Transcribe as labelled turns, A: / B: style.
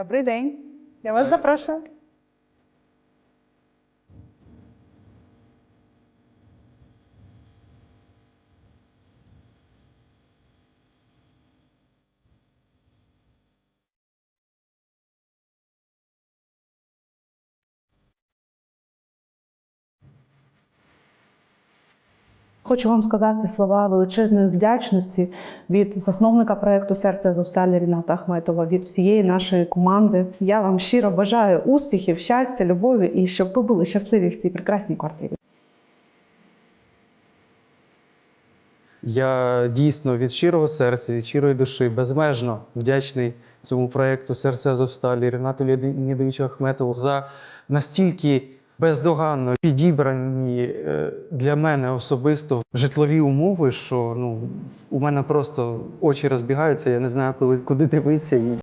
A: Добрий день. Я вас запрошую.
B: Хочу вам сказати слова величезної вдячності від засновника проекту Серце Азовсталі Ріната Ахметова, від всієї нашої команди. Я вам щиро бажаю успіхів, щастя, любові і щоб ви були щасливі в цій прекрасній квартирі.
C: Я дійсно від щирого серця, від щирої душі безмежно вдячний цьому проєкту Серце Азовсталі Ренату Леонідовичу Ахметову за настільки бездоганно підібрані е, для мене особисто житлові умови, що ну, у мене просто очі розбігаються, я не знаю, коли, куди дивитися.